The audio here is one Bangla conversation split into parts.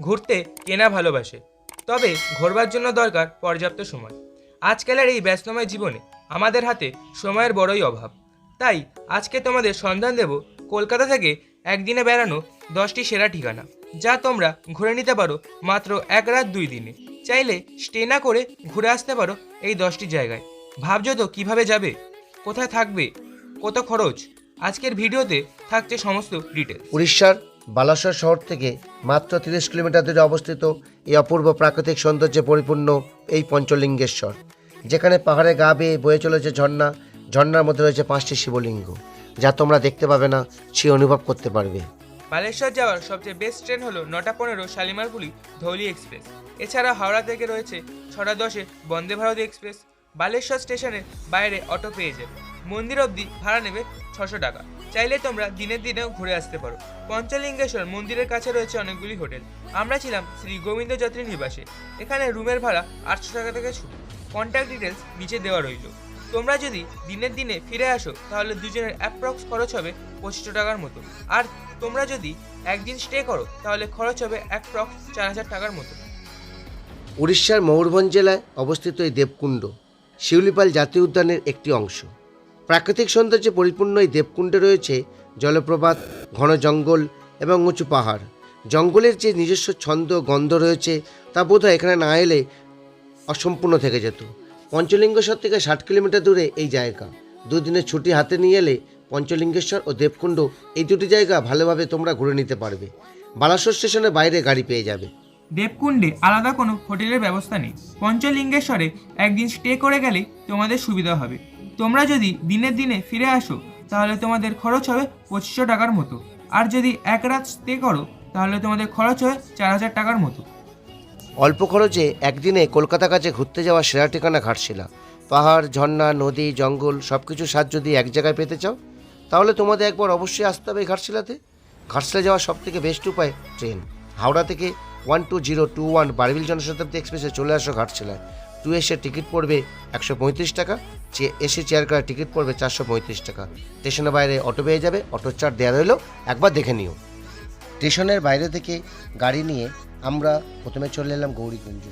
ঘুরতে কেনা ভালোবাসে। তবে ঘোরবার জন্য দরকার পর্যাপ্ত সময়। আজকালের এই ব্যস্তময় জীবনে আমাদের হাতে সময়ের বড়ই অভাব। তাই আজকে তোমাদের সন্ধান দেব কলকাতা থেকে একদিনে বেড়ানো দশটি সেরা ঠিকানা, যা তোমরা ঘুরে নিতে পারো মাত্র এক রাত দুই দিনে। চাইলে স্টে না করে ঘুরে আসতে পারো এই দশটি জায়গায়। ভাবছ তো কীভাবে যাবে? কোথায় থাকবে? কত খরচ? আজকের ভিডিওতে থাকছে সমস্ত ডিটেলস উড়িষ্যার বালাসর শহর থেকে মাত্র তিরিশ কিলোমিটার দূরে অবস্থিত এই অপূর্ব প্রাকৃতিক সৌন্দর্যে পরিপূর্ণ এই পঞ্চলিঙ্গেশ্বর, যেখানে পাহাড়ে গা বেয়ে বয়ে চলেছে ঝর্ণা। ঝর্ণার মধ্যে রয়েছে পাঁচটি শিবলিঙ্গ, যা তোমরা দেখতে পাবে না, সে অনুভব করতে পারবে। বালেশ্বর যাওয়ার সবচেয়ে বেস্ট ট্রেন হলো নটা পনেরো শালিমারপুলি ধৌলি এক্সপ্রেস এছাড়া হাওড়া থেকে রয়েছে ছটা দশে বন্দে ভারত এক্সপ্রেস বালেশ্বর স্টেশনের বাইরে অটো পেয়ে যাবে। মন্দির অবধি ভাড়া নেবে ছশো টাকা। চাইলে তোমরা দিনের দিনেও ঘুরে আসতে পারো। পঞ্চলিঙ্গেশ্বর মন্দিরের কাছে রয়েছে অনেকগুলি হোটেল। আমরা ছিলাম শ্রী গোবিন্দ যাত্রী নিবাসে। এখানে রুমের ভাড়া আটশো টাকা থেকে শুরু। কন্ট্যাক্ট ডিটেলস নিচে দেওয়া রইল। তোমরা যদি দিনের দিনে ফিরে আসো, তাহলে দুজনের অ্যাপ্রক্স খরচ হবে পঁচিশশো টাকার মতো। আর তোমরা যদি একদিন স্টে করো, তাহলে খরচ হবে অ্যাপ্রক্স চার হাজার টাকার মতো। উড়িষ্যার ময়ূরভঞ্জ জেলায় অবস্থিত এই দেবকুণ্ড শিউলিপাল জাতীয় উদ্যানের একটি অংশ। প্রাকৃতিক সৌন্দর্যে পরিপূর্ণ এই দেবকুণ্ডে রয়েছে জলপ্রপাত, ঘন জঙ্গল এবং উঁচু পাহাড়। জঙ্গলের যে নিজস্ব ছন্দ গন্ধ রয়েছে তা বোধহয় এখানে না এলে অসম্পূর্ণ থেকে যেত। পঞ্চলিঙ্গেশ্বর থেকে ষাট কিলোমিটার দূরে এই জায়গা। দুদিনের ছুটি হাতে নিয়ে এলে পঞ্চলিঙ্গেশ্বর ও দেবকুণ্ড এই দুটি জায়গা ভালোভাবে তোমরা ঘুরে নিতে পারবে। বালাসর স্টেশনের বাইরে গাড়ি পেয়ে যাবে। দেবকুণ্ডে আলাদা কোনো হোটেলের ব্যবস্থা নেই। পঞ্চলিঙ্গেশ্বরে একদিন স্টে করে গেলে তোমাদের সুবিধা হবে। তোমরা যদি দিনের দিনে ফিরে আসো, তাহলে তোমাদের খরচ হবে পঁচিশশো টাকার মতো। আর যদি এক রাত স্টে করো, তাহলে তোমাদের খরচ হবে চার হাজার টাকার মতো। অল্প খরচে একদিনে কলকাতা কাছে ঘুরতে যাওয়া সেরা ঠিকানা ঘাটশিলা। পাহাড়, ঝর্ণা, নদী, জঙ্গল সব কিছু সাজ যদি এক জায়গায় পেতে চাও, তাহলে তোমাদের একবার অবশ্যই আসতে হবে ঘাটশিলাতে। ঘাটশিলা যাওয়ার সব থেকে বেস্ট উপায় ট্রেন হাওড়া থেকে one two zero two one Barbil Janshatabdi এক্সপ্রেসে চলে আসো ঘাটশিলায়। টু এসে টিকিট পড়বে একশো পঁয়ত্রিশ টাকা। এসে চেয়ার করার টিকিট পড়বে চারশো পঁয়ত্রিশ টাকা। স্টেশনের বাইরে অটো পেয়ে যাবে অটোর চার্ট দেওয়া রইল, একবার দেখে নিও। স্টেশনের বাইরে থেকে গাড়ি নিয়ে আমরা প্রথমে চলে এলাম গৌরীকুঞ্জ।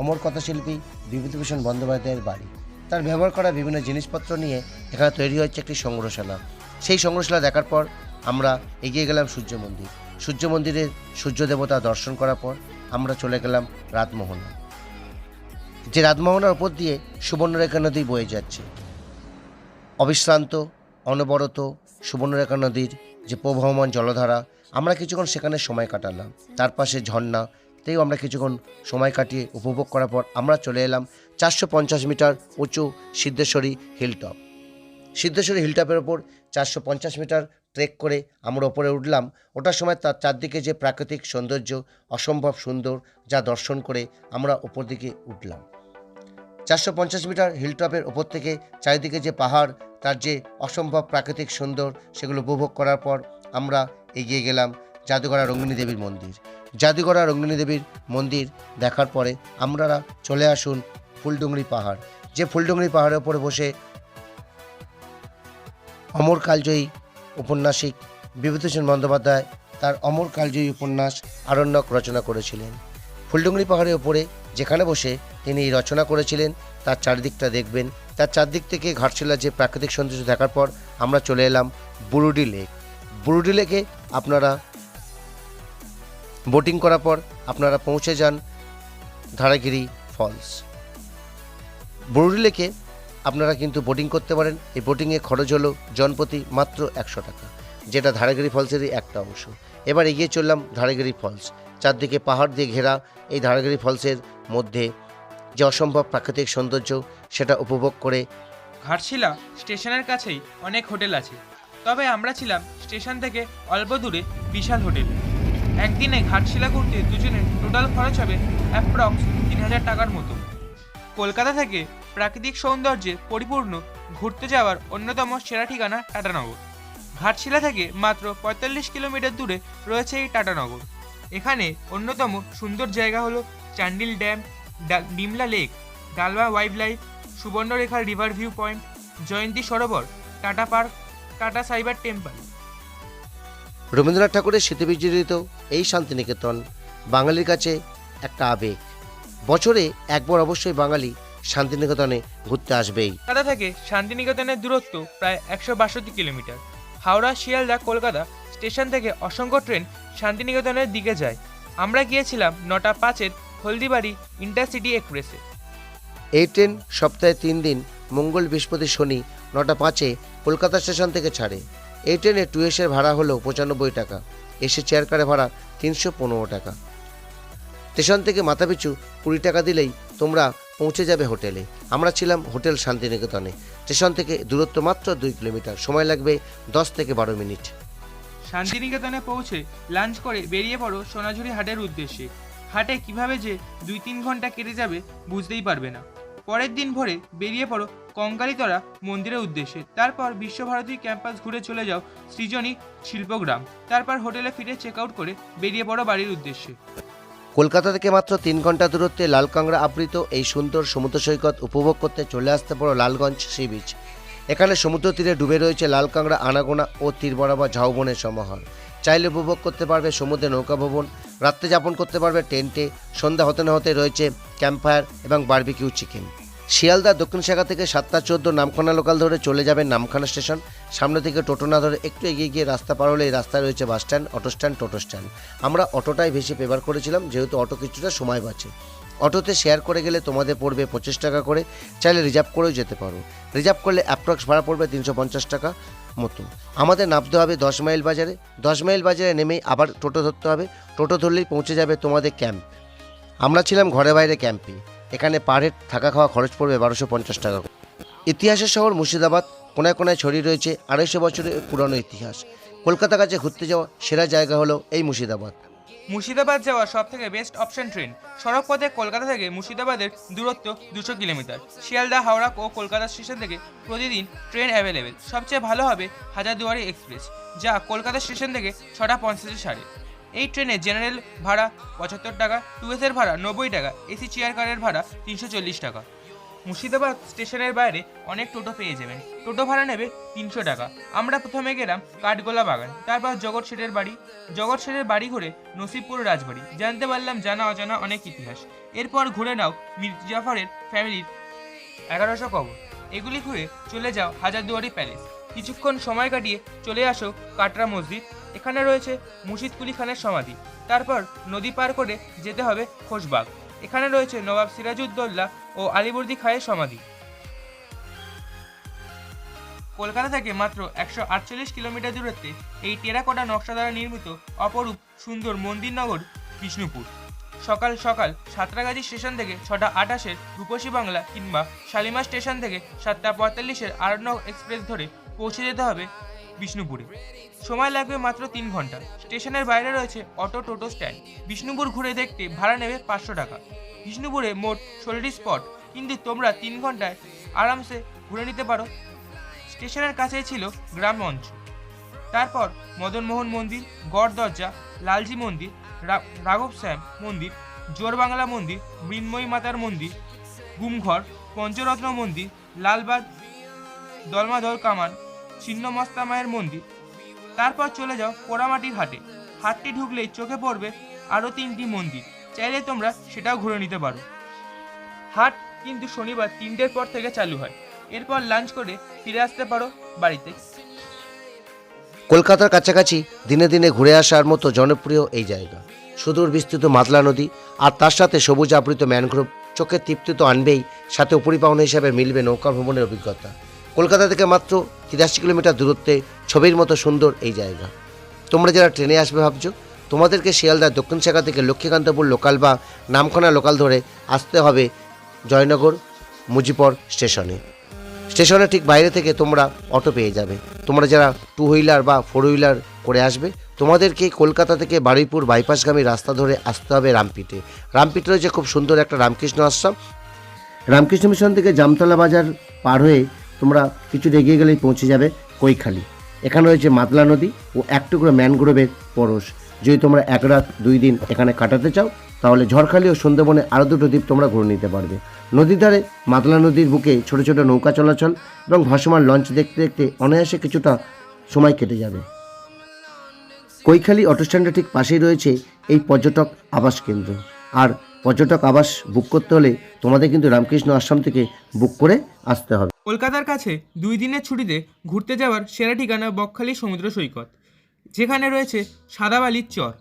অমর কথাশিল্পী বিভূতিভূষণ বন্দ্যোপাধ্যায়ের বাড়ি। তার ব্যবহার করা বিভিন্ন জিনিসপত্র নিয়ে এখানে তৈরি হয়েছে একটি সংগ্রহশালা। সেই সংগ্রহশালা দেখার পর আমরা এগিয়ে গেলাম সূর্য মন্দির। সূর্য মন্দিরের সূর্য দেবতা দর্শন করার পর আমরা চলে গেলাম রাতমোহনা যে রাতমোহনার উপর দিয়ে সুবর্ণরেখা নদী বয়ে যাচ্ছে। অবিশ্রান্ত, অনবরত সুবর্ণরেখা নদীর যে প্রবাহমান জলধারা, আমরা কিছুক্ষণ সেখানে সময় কাটালাম। তার পাশে ঝর্ণাতেও আমরা কিছুক্ষণ সময় কাটিয়ে উপভোগ করার পর আমরা চলে এলাম চারশো পঞ্চাশ মিটার উঁচু সিদ্ধেশ্বরী হিলটপ সিদ্ধেশ্বরী হিলটপের ওপর চারশো পঞ্চাশ মিটার ট্রেক করে আমরা ওপরে উঠলাম। ওটার সময় তার চারদিকে যে প্রাকৃতিক সৌন্দর্য অসম্ভব সুন্দর যা দর্শন করে আমরা ওপর দিকে উঠলাম। চারশো পঞ্চাশ মিটার হিলটপের ওপর থেকে চারিদিকে যে পাহাড়, তার যে অসম্ভব প্রাকৃতিক সুন্দর সেগুলো উপভোগ করার পর আমরা এগিয়ে গেলাম জাদুগড়া রঙ্গিনী দেবীর মন্দির। জাদুগড়া রঙ্গিনী দেবীর মন্দির দেখার পরে আমরা চলে আসুন ফুলডুংরি পাহাড়, যে ফুলডুংরি পাহাড়ের ওপরে বসে অমর কালজয়ী উপন্যাসিক বিভূতিভূষণ বন্দ্যোপাধ্যায় তার অমর কালজয়ী উপন্যাস আরণ্যক রচনা করেছিলেন। ফুলডুংরি পাহাড়ের ওপরে যেখানে বসে তিনি এই রচনা করেছিলেন, তার চারিদিকটা দেখবেন। তার চারদিক থেকে ঘাটশিলার যে প্রাকৃতিক সৌন্দর্য দেখার পর আমরা চলে এলাম বুরুডি লেক। বুরুডি লেকে আপনারা বোটিং করার পর আপনারা পৌঁছে যান ধারাগিরি ফলস। বুরুডি লেকে আপনারা কিন্তু বোটিং করতে পারেন। এই বোটিংয়ে খরচ হলো জনপ্রতি মাত্র একশো টাকা, যেটা ধারাগিরি ফলসেরই একটা অংশ। এবার এগিয়ে চললাম ধারাগিরি ফলস। চারদিকে পাহাড় দিয়ে ঘেরা এই ধারাগিরি ফলসের মধ্যে যে অসম্ভব প্রাকৃতিক সৌন্দর্য, সেটা উপভোগ করে ঘাটশিলা স্টেশনের কাছেই অনেক হোটেল আছে। তবে আমরা ছিলাম স্টেশন থেকে অল্প দূরে বিশাল হোটেল। একদিনে ঘাটশিলা ঘুরতে দুজনের টোটাল খরচ হবে অ্যাপ্রক্স তিন হাজার টাকার মতো। কলকাতা থেকে প্রাকৃতিক সৌন্দর্যে পরিপূর্ণ ঘুরতে যাওয়ার অন্যতম সেরা ঠিকানা টাটানগর। ঘাটশিলা থেকে মাত্র পঁয়তাল্লিশ কিলোমিটার দূরে রয়েছে এই টাটানগর। এখানে অন্যতম সুন্দর জায়গা হলো Chandil dam Dimla lake Dalma wildlife Subarnarekha river view point, Jayanti Sarovar, Tata park, Tata cyber temple. Rabindranath ঠাকুরের স্মৃতিবিজড়িত এই শান্তিনিকেতন বাঙালির কাছে একটা আবেগ। বছরে একবার অবশ্যই বাঙালি শান্তিনিকেতনে ঘুরতে আসবেই। কলকাতা থেকে শান্তিনিকেতনের দূরত্ব প্রায় একশো বাষট্টি কিলোমিটার। হাওড়া শিয়ালদা কলকাতা স্টেশন থেকে অসংখ্য ট্রেন শান্তিনিকেতনের দিকে যায়। আমরা গিয়েছিলাম নটা পাঁচের হলদিবাড়ি ইন্টারসিটি এক্সপ্রেসে। এই ট্রেন সপ্তাহে তিন দিন মঙ্গল বৃহস্পতি শনি নটা পাঁচে কলকাতা স্টেশন থেকে ছাড়ে। এই ট্রেনে টু এসের ভাড়া হলো পঁচানব্বই টাকা এসে চেয়ার কারে ভাড়া তিনশো পনেরো টাকা। স্টেশন থেকে মাথাপিছু কুড়ি টাকা দিলেই তোমরা পৌঁছে যাবে হোটেলে। আমরা ছিলাম হোটেল শান্তিনিকেতনে। স্টেশন থেকে দূরত্ব মাত্র দুই কিলোমিটার। সময় লাগবে দশ থেকে বারো মিনিট। শান্তিনিকেতনে পৌঁছে লাঞ্চ করে বেরিয়ে পড়ো সোনাঝুরি হাটের উদ্দেশ্যে। হাটে কীভাবে যে দুই তিন ঘণ্টা কেটে যাবে বুঝতেই পারবে না। পরের দিন ভোরে বেরিয়ে পড়ো কঙ্কালীতলা মন্দিরের উদ্দেশ্যে। তারপর বিশ্বভারতী ক্যাম্পাস ঘুরে চলে যাও সৃজনী শিল্পগ্রাম। তারপর হোটেলে ফিরে চেক আউট করে বেরিয়ে পড়ো বাড়ির উদ্দেশ্যে। কলকাতা থেকে মাত্র তিন ঘণ্টা দূরত্বে লালকাংড়া আবৃত এই সুন্দর সমুদ্র সৈকত উপভোগ করতে চলে আসতে পারো লালগঞ্জ সি বিচ। এখানে সমুদ্র তীরে ডুবে রয়েছে লালকাংড়া, আনাগোনা ও তীর বরাবর ঝাউবনের সমাহার চাইলে উপভোগ করতে পারবে সমুদ্রে নৌকা ভবন রাত্রে যাপন করতে পারবে টেন্টে, সন্ধ্যা হতে না হতে রয়েছে ক্যাম্পফায়ার এবং বার্বিকিউ চিকেন। শিয়ালদা দক্ষিণ শাখা থেকে সাতটা চোদ্দ নামখানা লোকাল ধরে চলে যাবেন নামখানা স্টেশন সামনে থেকে টোটো না ধরে একটু এগিয়ে গিয়ে রাস্তা পার হলে এই রাস্তায় রয়েছে bus stand auto stand toto stand আমরা অটোটাই বেশি পেপার করেছিলাম, যেহেতু অটো কিছুটা সময় বাঁচে। অটোতে শেয়ার করে গেলে তোমাদের পড়বে পঁচিশ টাকা করে, চাইলে রিজার্ভ করেও যেতে পারো। রিজার্ভ করলে অ্যাপ্রক্স ভাড়া পড়বে তিনশো পঞ্চাশ টাকা মতো। আমাদের নামতে হবে দশ মাইল বাজারে। দশ মাইল বাজারে নেমেই আবার টোটো ধরতে হবে। টোটো ধরলেই পৌঁছে যাবে তোমাদের ক্যাম্প আমরা ছিলাম ঘরে বাইরে ক্যাম্পে এখানে পার হেড থাকা খাওয়া খরচ পড়বে বারোশো পঞ্চাশ টাকা। ইতিহাসের শহর মুর্শিদাবাদ, কোনায় কোনায় ছড়িয়ে রয়েছে আড়াইশো বছরের পুরনো ইতিহাস। কলকাতা কাছে ঘুরতে যাওয়া সেরা জায়গা হলো এই মুর্শিদাবাদ। মুর্শিদাবাদ যাওয়া সব থেকে বেস্ট অপশন ট্রেন সড়ক পথে কলকাতা থেকে মুর্শিদাবাদের দূরত্ব দুশো কিলোমিটার। শিয়ালদা, হাওড়া ও কলকাতা স্টেশন থেকে প্রতিদিন ট্রেন অ্যাভেলেবেল সবচেয়ে ভালো হবে হাজারদুয়ারি এক্সপ্রেস যা কলকাতা স্টেশন থেকে ছটা পঞ্চাশে ছাড়ে এই ট্রেনে জেনারেল ভাড়া পঁচাত্তর টাকা টু এসের ভাড়া নব্বই টাকা, এসি চেয়ার কারের ভাড়া তিনশো চল্লিশ টাকা। মুর্শিদাবাদ স্টেশনের বাইরে অনেক টোটো পেয়ে যাবেন। টোটো ভাড়া নেবে তিনশো টাকা। আমরা প্রথমে গেলাম কাঠগোলা বাগান, তারপর জগৎ শেঠের বাড়ি। জগৎ শেঠের বাড়ি ঘুরে নসিবপুর রাজবাড়ি। জানতে পারলাম জানা অজানা অনেক ইতিহাস। এরপর ঘুরে নাও মীর জাফরের ফ্যামিলির এগারোশো কবর। এগুলি ঘুরে চলে যাও হাজারদুয়ারি প্যালেস। কিছুক্ষণ সময় কাটিয়ে চলে আসো কাটরা মসজিদ। এখানে রয়েছে মুর্শিদ কুলি খানের সমাধি। তারপর নদী পার করে যেতে হবে খোশবাগ। এখানে রয়েছে নবাব সিরাজউদ্দৌলা ও আলিবর্দি খায়ের সমাধি। কলকাতা থেকে মাত্র একশো আটচল্লিশ কিলোমিটার দূরত্বে এই টেরাকোটা নকশা দ্বারা নির্মিত অপরূপ সুন্দর মন্দিরনগর, বিষ্ণুপুর। সকাল সকাল সাঁতরাগাছি স্টেশন থেকে ছটা আটাশের রূপসী বাংলা কিংবা শালিমা স্টেশন থেকে সাতটা পঁয়তাল্লিশের আরণ্যক এক্সপ্রেস ধরে পৌঁছে যেতে হবে বিষ্ণুপুরে। সময় লাগবে মাত্র তিন ঘণ্টা। স্টেশনের বাইরে রয়েছে অটো টোটো স্ট্যান্ড। বিষ্ণুপুর ঘুরে দেখতে ভাড়া নেবে পাঁচশো টাকা। বিষ্ণুপুরে মোট ষোলোটি স্পট। কিন্তু তোমরা তিন ঘন্টায় আরামসে ঘুরে নিতে পারো। স্টেশনের কাছেই ছিল গ্রাম মঞ্চ। তারপর মদনমোহন মন্দির, গড় দরজা, লালজি মন্দির রাঘব শ্যাম মন্দির, জোর বাংলা মন্দির, মৃন্ময়ী মাতার মন্দির, গুমঘর, পঞ্চরত্ন মন্দির, লালবাগ দলমাধর কামান ছিন্নমস্তা মায়ের মন্দির। তারপর চলে যাও পোড়ামাটির হাটে। হাটটি ঢুকলেই চোখে পড়বে আরও তিনটি মন্দির। চাইলে তোমরা সেটাও ঘুরে নিতে পারো। হাট কিন্তু শনিবার তিনটের পর থেকে চালু হয়। এরপর লাঞ্চ করে ফিরে আসতে পারো বাড়িতে। কলকাতার কাছাকাছি দিনে দিনে ঘুরে আসার মতো জনপ্রিয় এই জায়গা। সুদূর বিস্তৃত মাতলা নদী আর তার সাথে সবুজ আবৃত ম্যানগ্রোভ চোখের তৃপ্তি তো আনবেই, সাথে উপরিপাওনা হিসাবে মিলবে নৌকা ভ্রমণের অভিজ্ঞতা। কলকাতা থেকে মাত্র তিরাশি কিলোমিটার দূরত্বে ছবির মতো সুন্দর এই জায়গা। তোমরা যারা ট্রেনে আসবে ভাবছ, তোমাদেরকে শিয়ালদার দক্ষিণ শাখা থেকে লক্ষ্মীকান্তপুর লোকাল বা নামখানা লোকাল ধরে আসতে হবে জয়নগর মুজিপর স্টেশনে। স্টেশনের ঠিক বাইরে থেকে তোমরা অটো পেয়ে যাবে। তোমরা যারা টু হুইলার বা ফোর হুইলার করে আসবে, তোমাদেরকে কলকাতা থেকে বারুইপুর বাইপাসগামী রাস্তা ধরে আসতে হবে রামপিটে রামপিটে রয়েছে খুব সুন্দর একটা রামকৃষ্ণ আশ্রম। রামকৃষ্ণ মিশন থেকে জামতলা বাজার পার হয়ে তোমরা কিছু এগিয়ে গেলেই পৌঁছে যাবে কৈখালি। এখানে রয়েছে মাতলা নদী ও এক টুকরো ম্যানগ্রোভের পরশ। যদি তোমরা এক রাত দুই দিন এখানে কাটাতে চাও, তাহলে ঝড়খালি ও সুন্দরবনে আরও দুটো দ্বীপ তোমরা ঘুরে নিতে পারবে। নদীর ধারে মাতলা নদীর বুকে ছোট ছোট নৌকা চলাচল এবং ভাসমান লঞ্চ দেখতে দেখতে অনায়াসে কিছুটা সময় কেটে যাবে। কৈখালি অটো স্ট্যান্ডের ঠিক পাশেই রয়েছে এই পর্যটক আবাস কেন্দ্র। আর পর্যটক আবাস বুক করতে হলে তোমাদের কিন্তু রামকৃষ্ণ আশ্রম থেকে বুক করে আসতে হবে। কলকাতার কাছে দুই দিনের ছুটিতে ঘুরতে যাওয়ার সেরা ঠিকানা বকখালি সমুদ্র সৈকত, যেখানে রয়েছে সাদাবালির চর।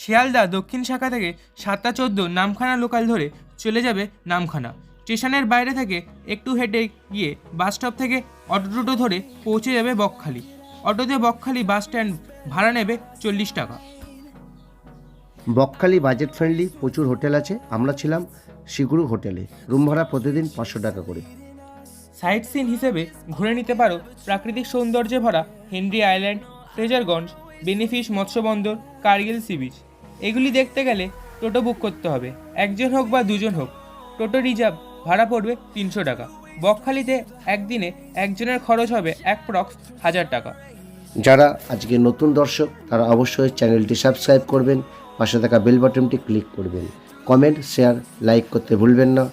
শিয়ালদা দক্ষিণ শাখা থেকে সাতটা চোদ্দ নামখানা লোকাল ধরে চলে যাবে নামখানা। স্টেশনের বাইরে থেকে একটু হেঁটে গিয়ে বাস স্টপ থেকে অটো টোটো ধরে পৌঁছে যাবে বকখালি। অটোতে বকখালি বাস স্ট্যান্ড ভাড়া নেবে চল্লিশ টাকা। বকখালি বাজেট ফ্রেন্ডলি প্রচুর হোটেল আছে। আমরা ছিলাম শিগুরু হোটেলে। রুম ভাড়া প্রতিদিন পাঁচশো টাকা করে। সাইট সিন হিসেবে ঘুরে নিতে পারো প্রাকৃতিক সৌন্দর্যে ভরা হেনরি আইল্যান্ড ট্রেজারগঞ্জ বেনিফিস মৎস্যবন্দর কার্গিল সি বিচ। এগুলি দেখতে গেলে টোটো বুক করতে হবে। একজন হোক বা দুজন হোক টোটো রিজার্ভ ভাড়া পড়বে তিনশো টাকা। বকখালিতে একদিনে একজনের খরচ হবে অ্যাপ্রক্স হাজার টাকা। যারা আজকে নতুন দর্শক তারা অবশ্যই চ্যানেলটি সাবস্ক্রাইব করবেন। পাশে থাকা বেল বাটনটি ক্লিক করবেন। কমেন্ট শেয়ার লাইক করতে ভুলবেন না।